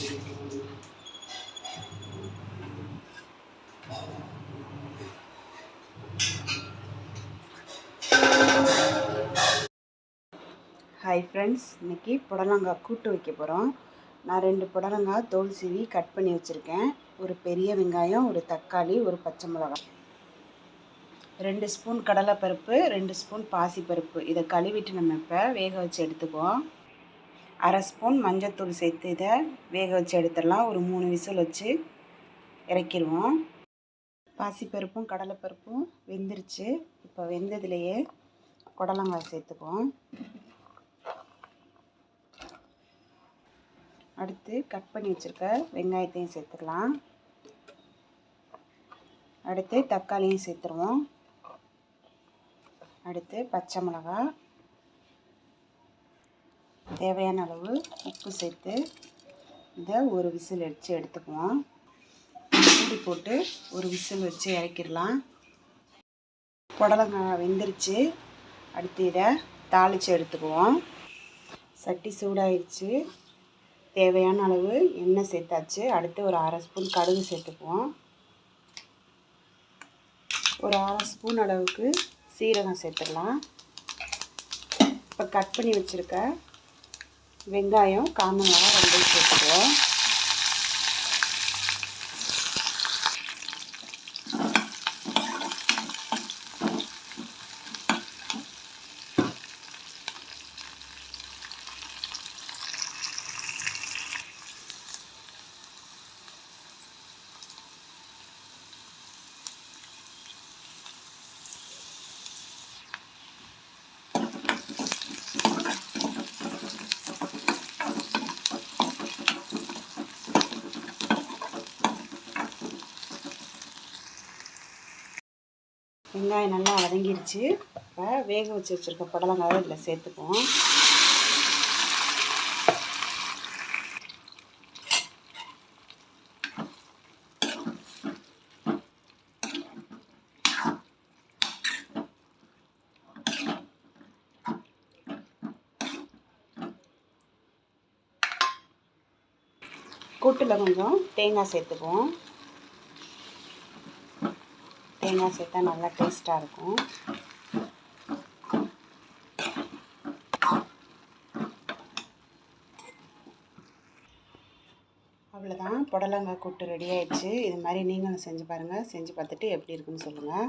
Hi friends இன்றைக்கி புடலங்காய் கூட்டு வைக்க போகிறோம் நான் ரெண்டு புடலங்காய் தோல் சீவி கட் பண்ணி வச்சுருக்கேன். ஒரு பெரிய வெங்காயம் ஒரு தக்காளி ஒரு பச்சை மிளகாய். ரெண்டு ஸ்பூன் கடலைப்பருப்பு ரெண்டு ஸ்பூன் பாசிப்பருப்பு. இதை கழுவிட்டு நம்ம இப்போ வேக வச்சு எடுத்துக்குவோம். அரை ஸ்பூன் மஞ்சத்தூள் சேர்த்து இதை வேக வச்சு எடுத்துடலாம். ஒரு மூணு விசில் வச்சு இறக்கிடுவோம். பாசிப்பருப்பும் கடலைப்பருப்பும் வெந்துருச்சு. இப்போ வெந்ததுலேயே புடலங்காய் சேர்த்துக்குவோம். அடுத்து கட் பண்ணி வச்சுருக்க வெங்காயத்தையும் சேர்த்துக்கலாம். அடுத்து தக்காளியும் சேர்த்துருவோம். அடுத்து பச்சை மிளகாய் தேவையான அளவு உப்பு சேர்த்து இதை ஒரு விசில் வச்சு எடுத்துக்குவோம். மூடி போட்டு ஒரு விசில் வச்சு இறக்கிடலாம். புடலங்காய் வெந்துருச்சு. அடுத்து இதை தாளித்து எடுத்துக்குவோம். சட்டி சூடாயிடுச்சு தேவையான அளவு எண்ணெய் சேர்த்தாச்சு. அடுத்து ஒரு அரை ஸ்பூன் கடுகு சேர்த்துக்குவோம். ஒரு அரை ஸ்பூன் அளவுக்கு சீரகம் சேர்த்துடலாம். இப்போ கட் பண்ணி வச்சுருக்க வெங்காயம் காமங்காய் ரெண்டும் சேர்த்துக்குவோம். வெங்காயம் நல்லா வதங்கிருச்சு இப்போ வேக வச்சு வச்சுருக்க புடலங்காவை இதில் சேர்த்துக்குவோம் கூட்டில் கொஞ்சம் தேங்காய் சேர்த்துக்குவோம். தேங்காய் சேர்த்தா நல்லா டேஸ்ட்டாக இருக்கும். அவ்வளோதான் புடலங்காய் கூட்டு ரெடி ஆயிடுச்சு. இது மாதிரி நீங்களும் செஞ்சு பாருங்கள் செஞ்சு பார்த்துட்டு எப்படி இருக்குன்னு சொல்லுங்கள்